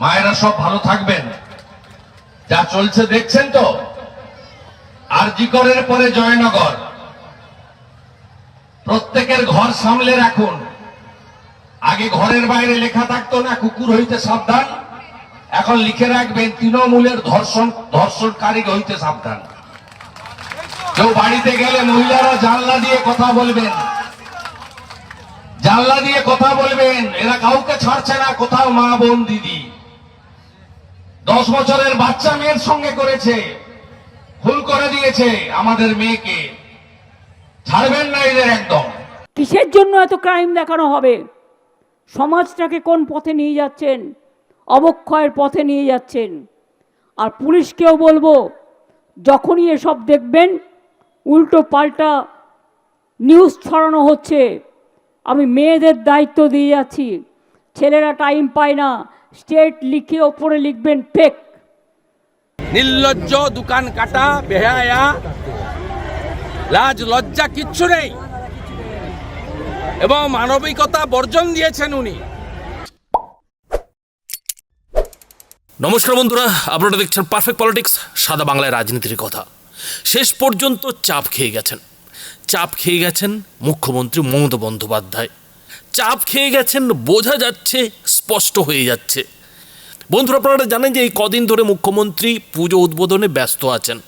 মায়েরা সব ভালো থাকবেন। যা চলছে দেখছেন তো? আরজিকরের পরে জয়নগর। প্রত্যেকের ঘর সামলে রাখুন। আগে ঘরের বাইরে লেখা থাকতো না, কুকুর হইতে সাবধান। এখন লিখে রাখবেন, তৃণমূলের ধর্ষণ ধর্ষণকারী হইতে সাবধান। কেউ বাড়িতে গেলে মহিলারা জানলা দিয়ে কথা বলবেন। জানলা দিয়ে কথা বলবেন। এরা কাউকে ছাড়ছে না, কোথাও মা বোন, দিদি। দশ বছরের বাচ্চা মেয়ের সঙ্গে করেছে। ভুল করে দিয়েছে আমাদের মেয়েকে। ছাড়বেন না এদের একদম। কিসের জন্য এত ক্রাইম দেখানো হবে? সমাজটাকে কোন পথে নিয়ে যাচ্ছেন? অবক্ষয়ের পথে নিয়ে যাচ্ছেন। আর পুলিশকেও বলব, যখনই এসব দেখবেন, উল্টো পাল্টা নিউজ ছড়ানো হচ্ছে। আমি মেয়েদের দায়িত্ব দিয়ে যাচ্ছি। ছেলেরা টাইম পায় না। স্টেট লিখে ওপরে লিখবেন ফেক নির্লজ্জ দোকান কাটা বেহায়া লাজ লজ্জা কিচ্ছু নেই। এবং মানবিকতা বর্জন দিয়েছেন উনি। নমস্কার বন্ধুরা আপনারা দেখছেন পারফেক্ট পলিটিক্স সাদা বাংলায় রাজনীতির কথা। শেষ পর্যন্ত চাপ খেয়ে গেছেন। চাপ খেয়ে গেছেন মুখ্যমন্ত্রী মমতা বন্দ্যোপাধ্যায়। চাপ খেয়ে গেছেন, বোঝা যাচ্ছে, স্পষ্ট হয়ে যাচ্ছে। বন্ধুরা, আপনারা জানেন যে এই কদিন ধরে মুখ্যমন্ত্রী পুজো উদ্বোধনে ব্যস্ত আছেন।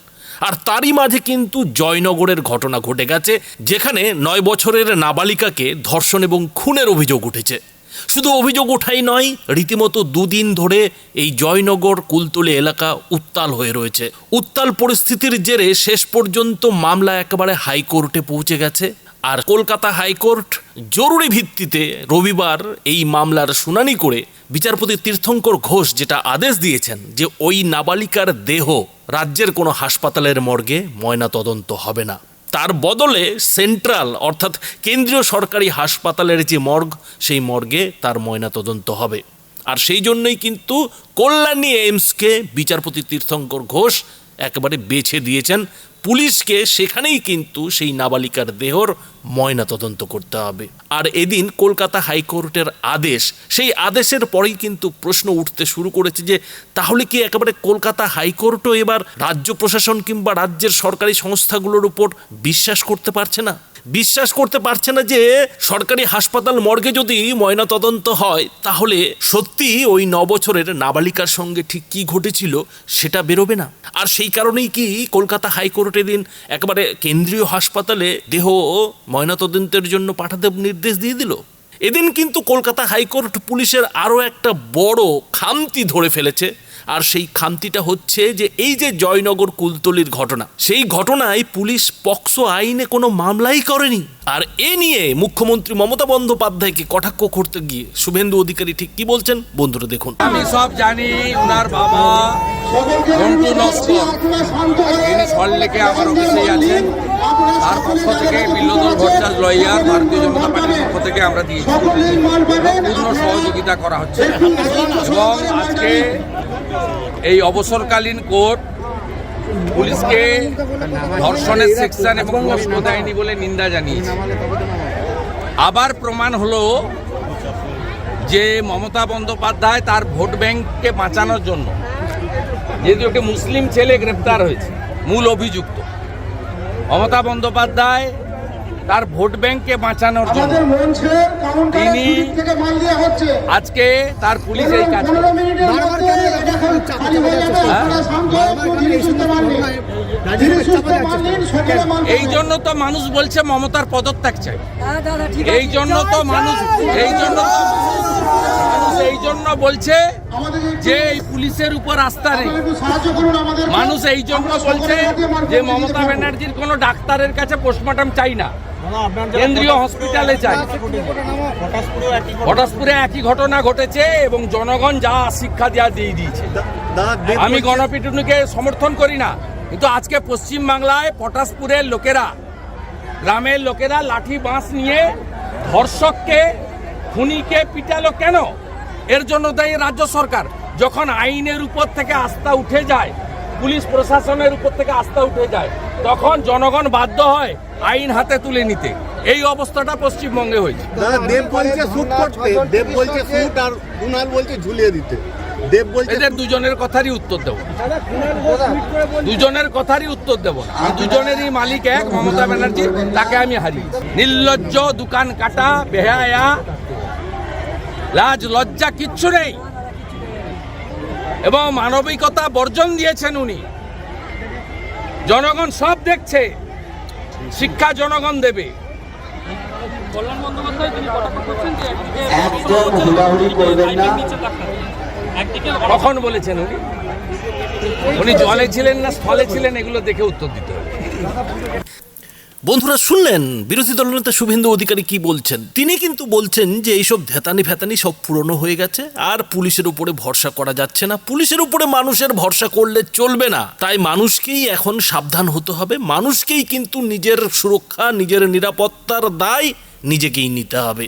আর তারই মাঝে কিন্তু জয়নগরের ঘটনা ঘটে গেছে, যেখানে নয় বছরের নাবালিকাকে ধর্ষণ এবং খুনের অভিযোগ উঠেছে। শুধু অভিযোগ ওঠাই নয়, রীতিমতো দুদিন ধরে এই জয়নগর কুলতলি এলাকা উত্তাল হয়ে রয়েছে। উত্তাল পরিস্থিতির জেরে শেষ পর্যন্ত মামলা একেবারে হাইকোর্টে পৌঁছে গেছে। আর কলকাতা হাইকোর্ট জরুরি ভিত্তিতে রবিবার এই মামলার শুনানি করে বিচারপতি তীর্থঙ্কর ঘোষ যেটা আদেশ দিয়েছেন যে ওই নাবালিকার দেহ রাজ্যের কোনো হাসপাতালের মর্গে ময়না তদন্ত হবে না। তার বদলে সেন্ট্রাল অর্থাৎ কেন্দ্রীয় সরকারি হাসপাতালের যে মর্গ, সেই মর্গে তার ময়না তদন্ত হবে। আর সেই জন্যই কিন্তু কল্যাণী এইমসকে বিচারপতি তীর্থঙ্কর ঘোষ একেবারে বেছে দিয়েছেন পুলিশকে সেখানেই কিন্তু সেই নাবালিকার দেহর ময়না তদন্ত করতে হবে। আর এদিন কলকাতা হাইকোর্টের আদেশ, সেই আদেশের পরেই কিন্তু প্রশ্ন উঠতে শুরু করেছে যে, তাহলে কি একেবারে কলকাতা হাইকোর্টও এবার রাজ্য প্রশাসন কিংবা রাজ্যের সরকারি সংস্থাগুলোর উপর বিশ্বাস করতে পারছে না? বিশ্বাস করতে পারছে না যে সরকারি হাসপাতাল মর্গে যদি ময়না তদন্ত হয়, তাহলে সত্যি ওই ন বছরের নাবালিকার সঙ্গে ঠিক কি ঘটেছিল সেটা বেরোবে না। আর সেই কারণেই কি কলকাতা হাইকোর্ট এদিন একেবারে কেন্দ্রীয় হাসপাতালে দেহ ময়নাতদন্তের জন্য পাঠাতে নির্দেশ দিয়ে দিল? এদিন কিন্তু কলকাতা হাইকোর্ট পুলিশের আরও একটা বড় খামতি ধরে ফেলেছে। আর সেই খামতিটা হচ্ছে যে এই যে জয়নগর কুলতলির ঘটনা, সেই ঘটনায় পুলিশ পক্সো আইনে কোনো মামলাই করেনি। আর এ নিয়ে মুখ্যমন্ত্রী মমতা বন্দ্যোপাধ্যায়কে কটাক্ষ করতে গিয়ে শুভেন্দু অধিকারী ঠিক কি বলছেন? বন্ধুরা দেখুন। আমি সব জানি, ওনার বাবা পক্ষ থেকে আমরা দিয়েছি। সহযোগিতা করা হচ্ছে। এবং আজকে এই অবসরকালীন কোর্ট পুলিশকে ধর্ষণের সেকশন এবং প্রশ্ন দেয়নি বলে নিন্দা জানিয়েছে। আবার প্রমাণ হলো যে মমতা বন্দ্যোপাধ্যায় তার ভোট ব্যাংককে বাঁচানোর জন্য যেহেতু একটি মুসলিম ছেলে গ্রেপ্তার হয়েছে, মূল অভিযুক্ত। মমতা বন্দ্যোপাধ্যায় তার ভোট ব্যাংককে বাঁচানোর জন্য। তিনি দুদিক থেকে মাল দেওয়া হচ্ছে। আজকে তার পুলিশ এই কাজ হয়ে এই জন্য তো মানুষ বলছে মমতার পদত্যাগ চাই। এই জন্য তো মানুষ এই জন্য এই জন্য বলছে যে এই পুলিশের উপর আস্থা নেই। মানুষ এই জন্য বলছে যে মমতা ব্যানার্জির কোনো ডাক্তারের কাছে পোস্টমর্টম চাই না। কেন্দ্রীয় হসপিটালে চাই হঠাৎপুরে একই ঘটনা ঘটেছে এবং জনগণ যা শিক্ষা দেওয়া দিয়ে দিয়েছে। আমি গণপিটুনিকে সমর্থন করি না কিন্তু আজকে পশ্চিম বাংলায় পটাশপুরের লোকেরা গ্রামের লোকেরা লাঠি বাঁশ নিয়ে ধর্ষককে খুনিকে পিটালো কেন? এর জন্য দায়ী রাজ্য সরকার। যখন আইনের উপর থেকে আস্থা উঠে যায় পুলিশ প্রশাসনের উপর থেকে আস্থা উঠে যায় তখন জনগণ বাধ্য হয় আইন হাতে তুলে নিতে। এই অবস্থাটা পশ্চিমবঙ্গে হয়েছে। দেব বলছে শুট করতে। দেব বলছে শুট আর কুনাল বলছে ঝুলিয়ে দিতে। দেব বলছে এদের দুজনের কথারই উত্তর দেবো। দুজনের কথারই উত্তর দেবো। দুজনেরই মালিক এক মমতা ব্যানার্জি তাকে আমি হারি নির্লজ্জ দোকান কাটা বেহায়া লাজ লজ্জা কিচ্ছু নেই। এবং মানবিকতা বর্জন দিয়েছেন উনি। জনগণ সব দেখছে। শিক্ষা জনগণ দেবে। কখন বলেছেন উনি? উনি জলে ছিলেন না স্থলে ছিলেন এগুলো দেখে উত্তর দিতে হবে। বন্ধুরা শুনলেন? বিরোধী দলনেতা শুভেন্দু অধিকারী কি বলছেন? তিনি কিন্তু বলছেন যে এইসব ধেতানি ফেতানি সব পুরনো হয়ে গেছে, আর পুলিশের উপরে ভরসা করা যাচ্ছে না। পুলিশের উপরে মানুষের ভরসা করলে চলবে না। তাই মানুষকেই এখন সাবধান হতে হবে। মানুষকেই কিন্তু নিজের সুরক্ষা, নিজের নিরাপত্তার দায় নিজেকেই নিতে হবে।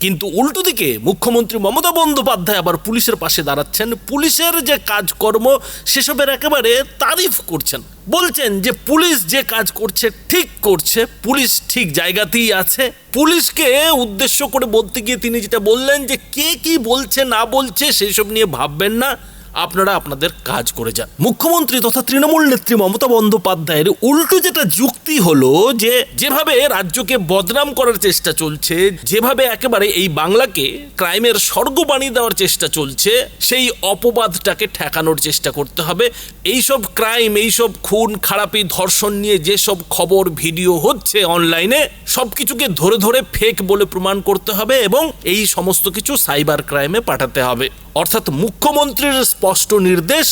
কিন্তু উল্টো দিকে মুখ্যমন্ত্রী মমতা বন্দ্যোপাধ্যায় আবার পুলিশের পাশে দাঁড়াচ্ছেন। পুলিশের যে কাজকর্ম, সেসবের একেবারে তারিফ করছেন। বলছেন যে পুলিশ যে কাজ করছে, ঠিক করছে। পুলিশ ঠিক জায়গাতেই আছে। পুলিশকে উদ্দেশ্য করে বলতে গিয়ে তিনি যেটা বললেন যে কে কি বলছে, না বলছে, সেসব নিয়ে ভাববেন না। আপনারা আপনাদের কাজ করে যান। মুখ্যমন্ত্রী তথা তৃণমূল নেত্রী মমতা বন্দ্যোপাধ্যায়ের উল্টো যেটা যুক্তি হলো যে, যেভাবে রাজ্যকে বদনাম করার চেষ্টা চলছে, যেভাবে একেবারে এই বাংলাকে ক্রাইমের স্বর্গ বানিয়ে দেওয়ার চেষ্টা চলছে, সেই অপবাদটাকে ঠেকানোর চেষ্টা করতে হবে। এইসব ক্রাইম, এইসব খুন, খারাপি, ধর্ষণ নিয়ে যেসব খবর, ভিডিও হচ্ছে অনলাইনে, সব কিছুকে ধরে ধরে ফেক বলে প্রমাণ করতে হবে এবং এই সমস্ত কিছু সাইবার ক্রাইমে পাঠাতে হবে। অর্থাৎ মুখ্যমন্ত্রীর স্পষ্ট নির্দেশ,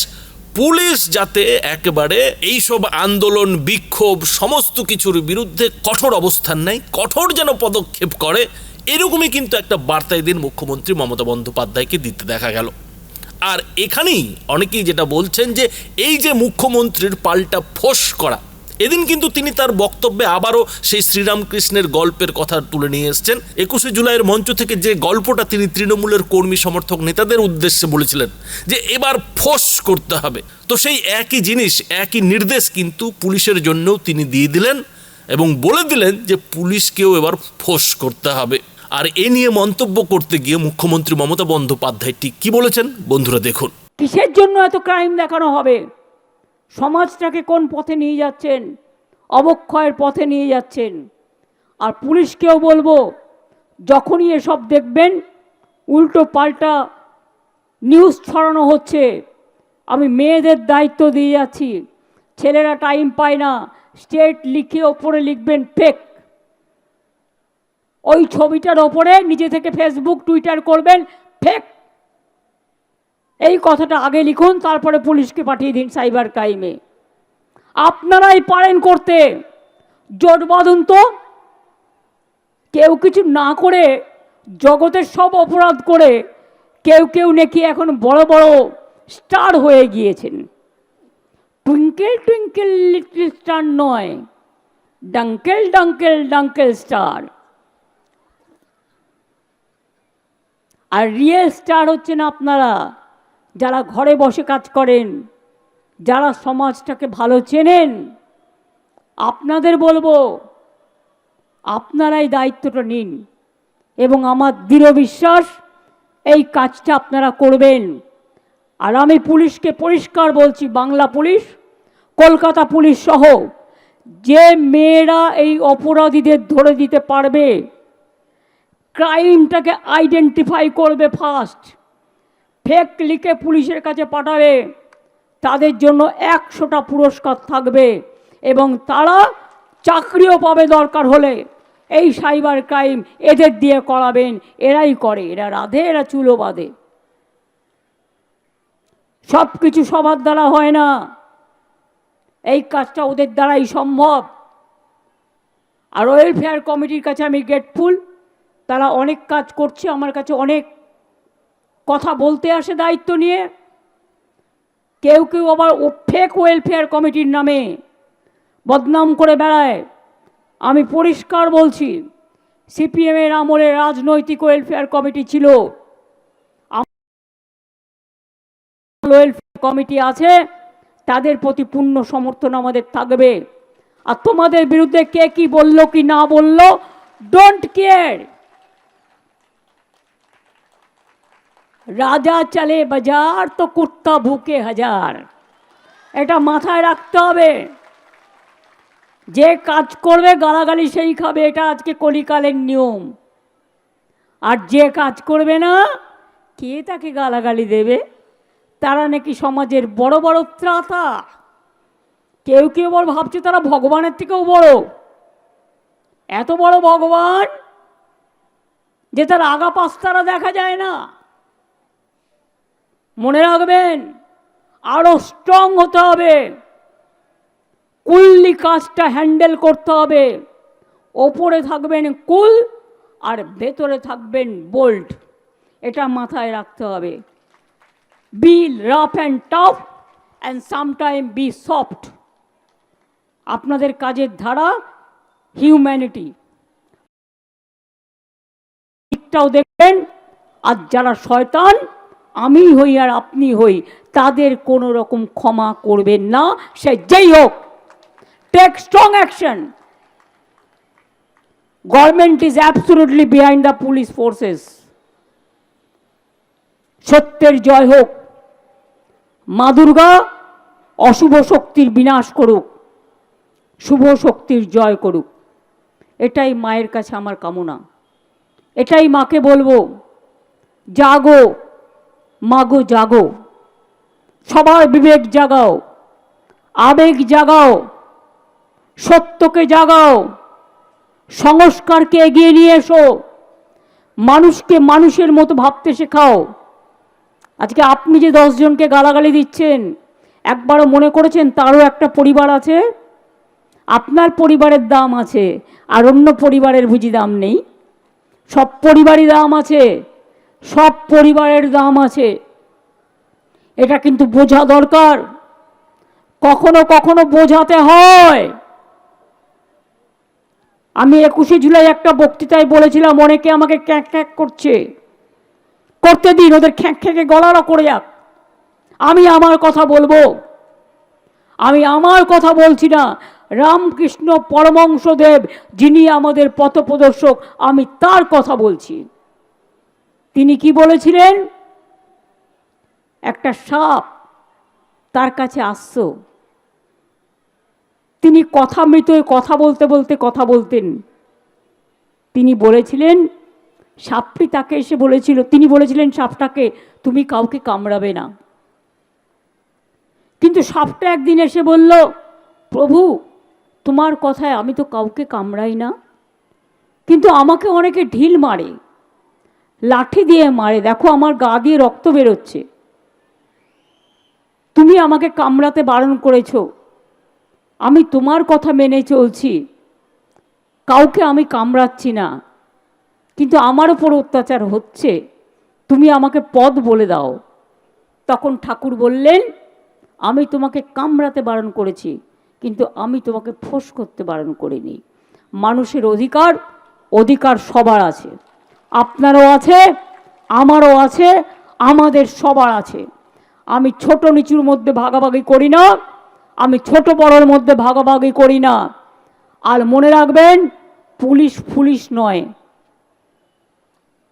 পুলিশ যাতে একেবারে এইসব আন্দোলন, বিক্ষোভ, সমস্ত কিছুর বিরুদ্ধে কঠোর অবস্থান নেয়, কঠোর যেন পদক্ষেপ করে, এরকমই কিন্তু একটা বার্তা দিন মুখ্যমন্ত্রী মমতা বন্দ্যোপাধ্যায়কে দিতে দেখা গেল। আর এখানেই অনেকেই যেটা বলছেন যে, এই যে মুখ্যমন্ত্রীর পাল্টা ফোস করা এদিন কিন্তু তিনি তার বক্তব্যে আবারও সেই শ্রীরামকৃষ্ণের গল্পের কথা তুলে নিয়ে এসেছেন। একুশে জুলাইয়ের মঞ্চ থেকে যে গল্পটা তিনি তৃণমূলের কর্মী সমর্থক নেতাদের উদ্দেশ্যে বলেছিলেন যে এবার ফোঁস করতে হবে। তো সেই একই জিনিস, একই নির্দেশ কিন্তু পুলিশের জন্যও তিনি দিয়ে দিলেন এবং বলে দিলেন যে পুলিশকেও এবার ফোঁস করতে হবে। আর এ নিয়ে মন্তব্য করতে গিয়ে মুখ্যমন্ত্রী মমতা বন্দ্যোপাধ্যায় ঠিক কি বলেছেন? বন্ধুরা দেখুন। কিসের জন্য এত ক্রাইম দেখানো হবে? সমাজটাকে কোন পথে নিয়ে যাচ্ছেন? অবক্ষয়ের পথে নিয়ে যাচ্ছেন। আর পুলিশকেও বলব, যখনই এসব দেখবেন, উল্টো পাল্টা নিউজ ছড়ানো হচ্ছে। আমি মেয়েদের দায়িত্ব দিয়ে যাচ্ছি। ছেলেরা টাইম পায় না। স্টেট লিখে ওপরে লিখবেন ফেক ওই ছবিটার ওপরে নিজে থেকে ফেসবুক টুইটার করবেন ফেক এই কথাটা আগে লিখুন, তারপরে পুলিশকে পাঠিয়ে দিন সাইবার ক্রাইমে। আপনারাই পারেন করতে। জোট বাঁধুন তো। কেউ কিছু না করে জগতের সব অপরাধ করে কেউ কেউ নাকি এখন বড় বড় স্টার হয়ে গিয়েছেন। টুইঙ্কেল টুইঙ্কেল লিটল স্টার নয়, ডাঙ্কেল ডাঙ্কেল ডাঙ্কেল স্টার। আর রিয়েল স্টার হচ্ছেন আপনারা। যারা ঘরে বসে কাজ করেন, যারা সমাজটাকে ভালো চেনেন, আপনাদের বলব, আপনারাই দায়িত্বটা নিন এবং আমার দৃঢ় বিশ্বাস, এই কাজটা আপনারা করবেন। আর আমি পুলিশকে পরিষ্কার বলছি, বাংলা পুলিশ, কলকাতা পুলিশ সহ, যে মেয়েরা এই অপরাধীদের ধরে দিতে পারবে, ক্রাইমটাকে আইডেন্টিফাই করবে ফার্স্ট। ফেক লিখে পুলিশের কাছে পাঠাবে। তাদের জন্য একশোটা পুরস্কার থাকবে এবং তারা চাকরিও পাবে দরকার হলে। এই সাইবার ক্রাইম এদের দিয়ে করাবেন, এরাই করে, এরা রাধে, এরা চুলো বাঁধে। সব কিছু সবার দ্বারা হয় না। এই কাজটা ওদের দ্বারাই সম্ভব। আর ওয়েলফেয়ার কমিটির কাছে আমি গ্রেটফুল তারা অনেক কাজ করছে, আমার কাছে অনেক কথা বলতে আসে দায়িত্ব নিয়ে। কেউ কেউ আবার ফেক ওয়েলফেয়ার কমিটির নামে বদনাম করে বেড়ায়। আমি পরিষ্কার বলছি সিপিএমের আমলে রাজনৈতিক ওয়েলফেয়ার কমিটি ছিল। ওয়েলফেয়ার কমিটি আছে, তাদের প্রতি পূর্ণ সমর্থন আমাদের থাকবে। আর তোমাদের বিরুদ্ধে কে কি বলল কি না বলল ডোন্ট কেয়ার রাজা চলে বাজার তো কুত্তা ভুকে হাজার। এটা মাথায় রাখতে হবে। যে কাজ করবে, গালাগালি সেই খাবে, এটা আজকে কলিকালের নিয়ম। আর যে কাজ করবে না, কে তাকে গালাগালি দেবে? তারা নাকি সমাজের বড় বড় ত্রাতা। কেউ কেউ বড় ভাবছে তারা ভগবানের থেকেও বড়। এত বড় ভগবান যে তার আগা পাস্তারা দেখা যায় না। রাখবেন, আরও স্ট্রং হতে হবে। কুললি কাজটা হ্যান্ডেল করতে হবে। ওপরে থাকবেন কুল আর ভেতরে থাকবেন বোল্ট এটা মাথায় রাখতে হবে। Be rough and tough and sometime be soft আপনাদের কাজের ধারা হিউম্যানিটি দিকটাও দেখবেন, আর যারা শয়তান আমি হই আর আপনি হই, তাদের কোনো রকম ক্ষমা করবেন না। সে যেই হোক take strong action government is absolutely behind the police forces সত্যের জয় হোক, মা দুর্গা অশুভ শক্তির বিনাশ করুক, শুভ শক্তির জয় করুক। এটাই মায়ের কাছে আমার কামনা। এটাই মাকে বলব, জাগো। মাগো জাগো। সবার বিবেক জাগাও, আবেগ জাগাও, সত্যকে জাগাও, সংস্কারকে এগিয়ে নিয়ে এসো, মানুষকে মানুষের মতো ভাবতে শেখাও। আজকে আপনি যে দশজনকে গালাগালি দিচ্ছেন, একবারও মনে করেছেন তারও একটা পরিবার আছে? আপনার পরিবারের দাম আছে, আর অন্য পরিবারের বুঝি দাম নেই? সব পরিবারই দাম আছে। সব পরিবারের দাম আছে। এটা কিন্তু বোঝা দরকার। কখনো কখনো বোঝাতে হয়। আমি একুশে জুলাই একটা বক্তৃতায় বলেছিলাম, অনেকে আমাকে ক্যাঁক ক্যাঁক করছে। করতে দিন, ওদের খ্যাঁক খ্যাঁকে গলারও করে যাক। আমি আমার কথা বলব। আমি আমার কথা বলছি না। রামকৃষ্ণ পরমংশদেব যিনি আমাদের পথপ্রদর্শক, আমি তার কথা বলছি। তিনি কি বলেছিলেন? একটা সাপ তার কাছে আসছ। তিনি কথা মৃত কথা বলতে বলতে কথা বলতেন। তিনি বলেছিলেন, সাপটি তাকে এসে বলেছিল, তিনি বলেছিলেন, সাপটাকে তুমি কাউকে কামড়াবে না। কিন্তু সাপটা একদিন এসে বলল, প্রভু, তোমার কথায় আমি তো কাউকে কামড়াই না। কিন্তু আমাকে অনেকে ঢিল মারে। লাঠি দিয়ে মারে। দেখো আমার গা দিয়ে রক্ত বেরোচ্ছে। তুমি আমাকে কামড়াতে বারণ করেছ। আমি তোমার কথা মেনে চলছি। কাউকে আমি কামড়াচ্ছি না। কিন্তু আমার ওপর অত্যাচার হচ্ছে। তুমি আমাকে পদ বলে দাও। তখন ঠাকুর বললেন, আমি তোমাকে কামড়াতে বারণ করেছি, কিন্তু আমি তোমাকে ফোঁস করতে বারণ করিনি। মানুষের অধিকার অধিকার সবার আছে। আপনারও আছে, আমারও আছে, আমাদের সবার আছে। আমি ছোট নিচুর মধ্যে ভাগাভাগি করি না, আমি ছোট বড়র মধ্যে ভাগাভাগি করি না। আর মনে রাখবেন, পুলিশ পুলিশ নয়।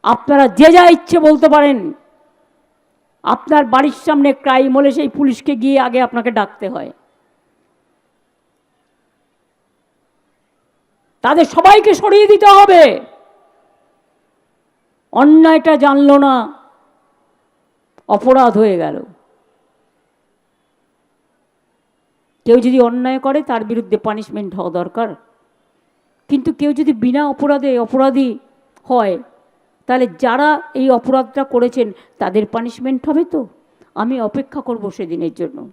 আপনারা যে যা ইচ্ছে বলতে পারেন। আপনার বাড়ির সামনে ক্রাইম হলে সেই পুলিশকে গিয়ে আগে আপনাকে ডাকতে হয়। তাদের সবাইকে সরিয়ে দিতে হবে। অন্যায়টা জানল না, অপরাধ হয়ে গেল। কেউ যদি অন্যায় করে, তার বিরুদ্ধে পানিশমেন্ট হওয়া দরকার। কিন্তু কেউ যদি বিনা অপরাধে অপরাধী হয়, তাহলে যারা এই অপরাধটা করেছেন, তাদের পানিশমেন্ট হবে তো? আমি অপেক্ষা করব সেদিনের জন্য।